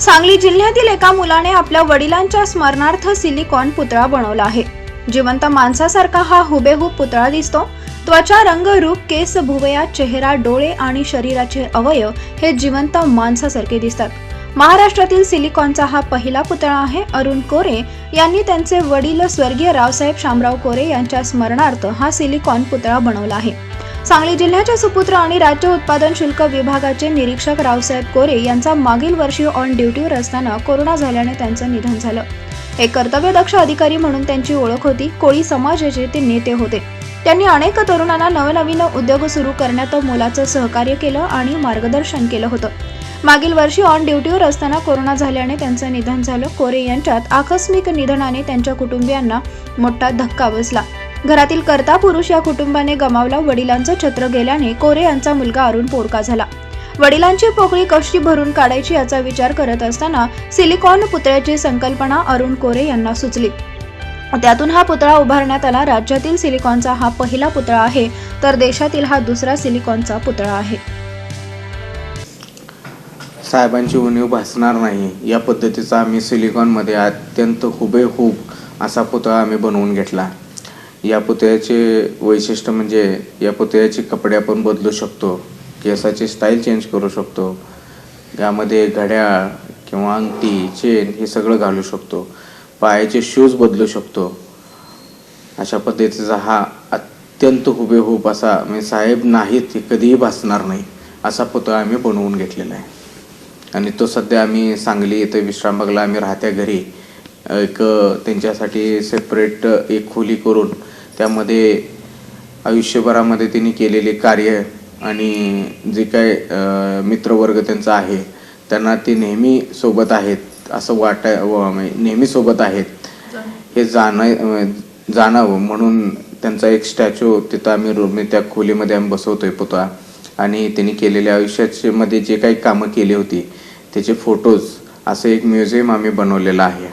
सांगली जिल्ह्यातील एका मुलाने आपल्या वडिलांच्या स्मरणार्थ सिलिकॉन पुतळा बनवला आहे. जिवंत माणसासारखा हा हुबेहूब पुतळा दिसतो. त्वचा रंग रूप केस भुवया चेहरा डोळे आणि शरीराचे अवयव हे जिवंत माणसासारखे दिसतात. महाराष्ट्रातील सिलिकॉनचा हा पहिला पुतळा आहे. अरुण कोरे यांनी त्यांचे वडील स्वर्गीय रावसाहेब शामराव कोरे यांच्या स्मरणार्थ हा सिलिकॉन पुतळा बनवला आहे. सांगली जिल्ह्याचे सुपुत्र आणि राज्य उत्पादन शुल्क विभागाचे निरीक्षक रावसाहेब कोरे यांचा मागील वर्षी ऑन ड्युटीवर असताना कोरोना झाल्याने त्यांचं निधन झालं. एक कर्तव्यदक्ष अधिकारी म्हणून त्यांची ओळख होती. कोळी समाजाचे ते नेते होते. त्यांनी अनेक तरुणांना नवनवीन उद्योग सुरू करण्यात मोलाचं सहकार्य केलं आणि मार्गदर्शन केलं होतं. मागील वर्षी ऑन ड्युटीवर असताना कोरोना झाल्याने त्यांचं निधन झालं. कोरे यांच्यात आकस्मिक निधनाने त्यांच्या कुटुंबियांना मोठा धक्का बसला. घरातील कर्ता पुरुष या कुटुंबाने गमावला. वडिलांचं छत्र गेल्याने कोरे यांचा मुलगा अरुण पोरका झाला. वडिलांची पोकळी कशी भरून काढायची याचा विचार करत असताना सिलिकॉन पुतळ्याची संकल्पना अरुण कोरे यांना सुचली. त्यातून हा पुतळा उभारण्यात आला. राज्यातील सिलिकॉनचा हा पहिला पुतळा आहे तर देशातील हा दुसरा सिलिकॉनचा पुतळा आहे. साहेबांची उणीव भासणार नाही. या पद्धतीचा आम्ही सिलिकॉनमध्ये अत्यंत हुबेहूब असा पुतळा आम्ही बनवून घेतला. या पुतळ्याचे वैशिष्ट्य म्हणजे या पुतळ्याचे कपडे आपण बदलू शकतो केसाची स्टाईल चेंज करू शकतो यामध्ये घड्याळ किंवा अंगठी चेन हे सगळं घालू शकतो पायाचे शूज बदलू शकतो. अशा पद्धतीचा हा अत्यंत हुबेहूब असा म्हणजे साहेब नाहीत हे कधीही भासणार नाही असा पुतळा आम्ही बनवून घेतलेला आहे. आणि तो सध्या आम्ही सांगली इथं विश्रामबागला आम्ही राहत्या घरी एक त्यांच्यासाठी सेपरेट एक खोली करून त्यामध्ये आयुष्यभरामध्ये त्यांनी केलेले कार्य आणि जे काय मित्रवर्ग त्यांचा आहे त्यांना ते नेहमी सोबत आहेत असं वाटाय व म्हणजे नेहमी सोबत आहेत. हे जाण जाणावं म्हणून त्यांचा एक स्टॅच्यू तिथं आम्ही रो- त्या खोलीमध्ये आम्ही बसवतोय पुतळा. आणि त्यांनी केलेल्या आयुष्याचे मध्ये जे काही कामं केली होती त्याचे फोटोज असं एक म्युझियम आम्ही बनवलेलं आहे.